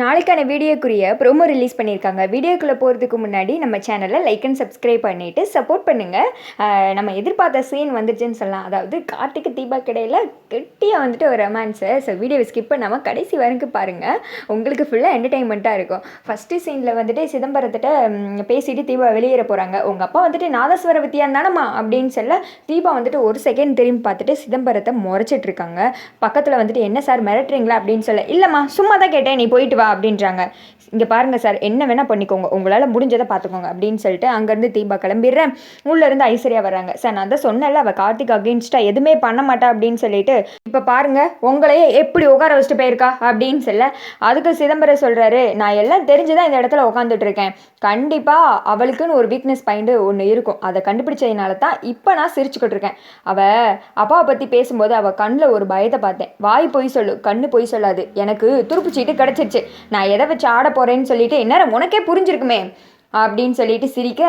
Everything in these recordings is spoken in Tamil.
நாளைக்கான வீடியோக்குரிய ப்ரோமோ ரிலீஸ் பண்ணியிருக்காங்க. வீடியோக்குள்ளே போகிறதுக்கு முன்னாடி நம்ம சேனலை லைக் அண்ட் சப்ஸ்கிரைப் பண்ணிவிட்டு சப்போர்ட் பண்ணுங்கள் நம்ம எதிர்பார்த்த சீன் வந்துருச்சுன்னு சொல்லலாம். அதாவது கார்த்திக் தீபா கிடையில கெட்டியாக வந்துட்டு ஒரு ரொமான்ஸு ஸோ வீடியோவை ஸ்கிப் பண்ணாமல் கடைசி வரைக்கும் பாருங்கள் உங்களுக்கு ஃபுல்லாக என்டர்டைன்மெண்ட்டாக இருக்கும். ஃபஸ்ட்டு சீனில் வந்துட்டு சிதம்பரத்திட்ட பேசிட்டு தீபா வெளியேற போகிறாங்க உங்கள் அப்பா வந்துட்டு நாதஸ்வர வித்தியான் தானம்மா அப்படின்னு சொல்ல தீபா வந்துட்டு ஒரு செகண்ட் திரும்பி பார்த்துட்டு சிதம்பரத்தை முறைச்சிட்ருக்காங்க பக்கத்தில் வந்துட்டு என்ன சார் மிரட்டுறீங்களா? அப்படின்னு சொல்ல இல்லைம்மா சும்மா தான் கேட்டேன் நீ போயிட்டு வா. அப்படின்றாங்க. இங்கே பாருங்கள் சார் என்ன வேணால் பண்ணிக்கோங்க. உங்களால் முடிஞ்சதை பார்த்துக்கோங்க அப்படின்னு சொல்லிட்டு அங்கேருந்து தீபா கிளம்பிடுறேன். உள்ளேருந்து ஐஸ்வர்யா வராங்க சார் நான் தான் சொன்னேன்ல அவள் கார்த்திக் அகேன்ஸ்டாக எதுவுமே பண்ண மாட்டா அப்படின்னு சொல்லிட்டு இப்போ பாருங்க உங்களையே எப்படி உட்கார வச்சுட்டு போயிருக்கா அப்படின்னு சொல்ல அதுக்கு சிதம்பரம் சொல்கிறாரு நான் எல்லாம் தெரிஞ்சு தான் இந்த இடத்துல உட்காந்துட்டு இருக்கேன். கண்டிப்பாக அவளுக்குன்னு ஒரு வீக்னஸ் பாயிண்ட்டு ஒன்று இருக்கும். அதை கண்டுபிடிச்சதுனால தான் இப்போ நான் சிரிச்சுக்கிட்டு இருக்கேன். அவள் அப்பாவை பற்றி பேசும்போது அவள் கண்ணில் ஒரு பயத்தை பார்த்தேன். வாய் பொய் சொல்லு கண்ணு பொய் சொல்லாது. எனக்கு துருப்புச்சீட்டு கிடச்சிருச்சு. நான் எதை வச்சு ஆட போகிறேன்னு சொல்லிட்டு இந்நேரம் உனக்கே புரிஞ்சிருக்குமே. அப்படின்னு சொல்லிட்டு சிரிக்க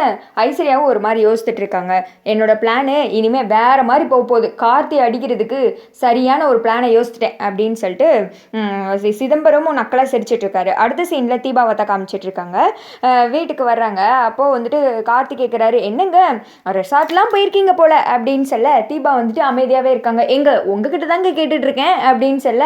ஐஸ்வர்யாவும் ஒரு மாதிரி யோசிச்சுட்டு இருக்காங்க. என்னோட பிளானு இனிமேல் வேற மாதிரி போக போகுது. கார்த்தி அடிக்கிறதுக்கு சரியான ஒரு பிளானை யோசிச்சிட்டேன் அப்படின்னு சொல்லிட்டு சிதம்பரமும் நக்கலாக சிரிச்சிட்டு இருக்காரு. அடுத்த சீனில் தீபாவத்தை காமிச்சிட்டு இருக்காங்க. வீட்டுக்கு வர்றாங்க. அப்போது வந்துட்டு கார்த்தி கேட்குறாரு என்னங்க ரெசார்ட்லாம் போயிருக்கீங்க போல. அப்படின்னு சொல்ல தீபா வந்துட்டு அமைதியாகவே இருக்காங்க. எங்க உங்ககிட்ட தாங்க கேட்டுட்டு இருக்கேன். அப்படின்னு சொல்ல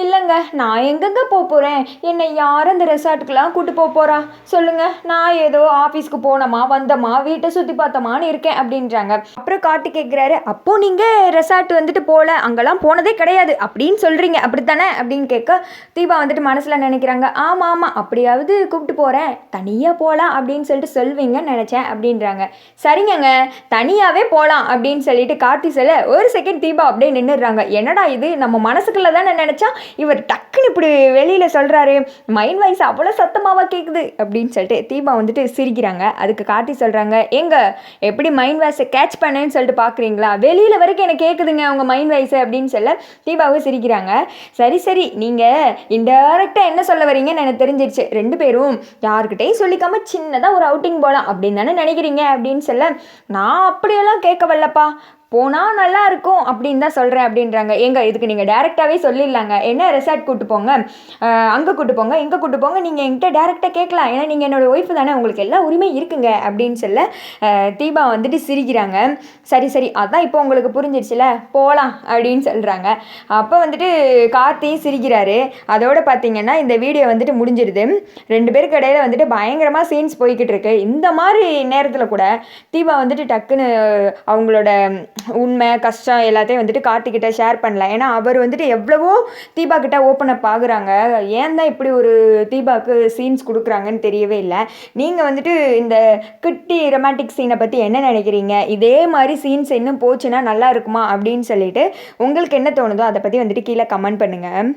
இல்லைங்க நான் எங்கெங்க போக போகிறேன் என்னை யாரும் அந்த ரெசார்ட்டுக்கெலாம் கூட்டு போக போகிறா சொல்லுங்க நான் ஏதோ ஆஃபீஸ்க்கு போனோமா வந்தோமா வீட்டை சுற்றி பார்த்தோமான்னு இருக்கேன் அப்படின்றாங்க. அப்புறம் காட்டு கேட்குறாரு அப்போ நீங்கள் ரெசார்ட் வந்துட்டு போகல அங்கெல்லாம் போனதே கிடையாது அப்படின்னு சொல்கிறீங்க அப்படித்தானே? அப்படின்னு கேட்க தீபா வந்துட்டு மனசில் நினைக்கிறாங்க. ஆமாம் ஆமாம் அப்படியாவது கூப்பிட்டு போகிறேன் தனியாக போகலாம் அப்படின்னு சொல்லிட்டு சொல்வீங்கன்னு நினச்சேன் அப்படின்றாங்க. சரிங்கங்க தனியாகவே போகலாம் அப்படின்னு சொல்லிட்டு கார்த்தி சொல்ல ஒரு செகண்ட் தீபா அப்படியே நின்றுடுறாங்க என்னடா இது? நம்ம மனசுக்குள்ள தானே நினச்சா? இவர் டக்குன்னு இப்படி வெளியில் சொல்கிறாரு மைண்ட் வாய்ஸ் அவ்வளோ சத்தமாவா கேட்குது அப்படின்னு சொல்லிட்டு தீபா வந்துட்டு சிரிக்கிறாங்க. அதுக்கு கார்த்தி சொல்கிறாங்க எங்க எப்படி மைண்ட் வாய்ஸை கேட்ச் பண்ணேன்னு சொல்லிட்டு பார்க்குறீங்களா வெளியில் வரைக்கும் எனக்கு கேட்குதுங்க அவங்க மைண்ட் வாய்ஸ் அப்படின்னு சொல்ல தீபாவும் சிரிக்கிறாங்க. சரி சரி நீங்கள் இன்டெரக்டாக என்ன சொல்ல வரீங்கன்னு எனக்கு தெரிஞ்சிருச்சு. ரெண்டு பேரும் யாருக்கிட்டையும் சொல்லிக்காம சின்னதாக ஒரு அவுட்டிங் போகலாம் அப்படின்னு தானே நினைக்கிறீங்க? அப்படின்னு சொல்ல நான் அப்படியெல்லாம் கேட்க வரலப்பா. போனால் நல்லா இருக்கும் அப்படின்னு தான் சொல்கிறேன் அப்படின்றாங்க. எங்க இதுக்கு நீங்கள் டேரெக்டாகவே சொல்லிடலாங்க. என்ன ரெசார்ட் கூட்டு போங்க? அங்கே கூட்டு போங்க இங்கே கூட்டு போங்க. நீங்கள் என்கிட்ட டேரெக்டாக கேட்கலாம். ஏன்னா நீங்கள் என்னோட ஒய்ஃபு தானே உங்களுக்கு எல்லா உரிமையும் இருக்குங்க அப்படின்னு சொல்ல தீபா வந்துட்டு சிரிக்கிறாங்க. சரி சரி அதான் இப்போ உங்களுக்கு புரிஞ்சிருச்சுல போகலாம் அப்படின்னு சொல்கிறாங்க அப்போ வந்துட்டு கார்த்தியும் சிரிக்கிறாரு. அதோட பார்த்தீங்கன்னா இந்த வீடியோ வந்துட்டு முடிஞ்சிருது. ரெண்டு பேருக்கு இடையில வந்துட்டு பயங்கரமாக சீன்ஸ் போய்கிட்டு இருக்கு. இந்த மாதிரி நேரத்தில் கூட தீபா வந்துட்டு டக்குன்னு அவங்களோட உண்மை கஷ்டம் எல்லாத்தையும் வந்துட்டு கார்த்திகிட்ட ஷேர் பண்ணல. ஏன்னா அவர் வந்துட்டு எவ்வளவோ தீபா கிட்ட ஓப்பன் அப் ஆகுறாங்க. ஏன் தான் இப்படி ஒரு தீபாவுக்கு சீன்ஸ் கொடுக்குறாங்கன்னு தெரியவே இல்லை. நீங்கள் வந்துட்டு இந்த கிட்டி ரொமான்டிக் சீனை பற்றி என்ன நினைக்கிறீங்க? இதே மாதிரி சீன்ஸ் இன்னும் போச்சுன்னா நல்லா இருக்குமா அப்படின்னு சொல்லிட்டு உங்களுக்கு என்ன தோணுதோ அதை பற்றி வந்துட்டு கீழே கமெண்ட் பண்ணுங்கள்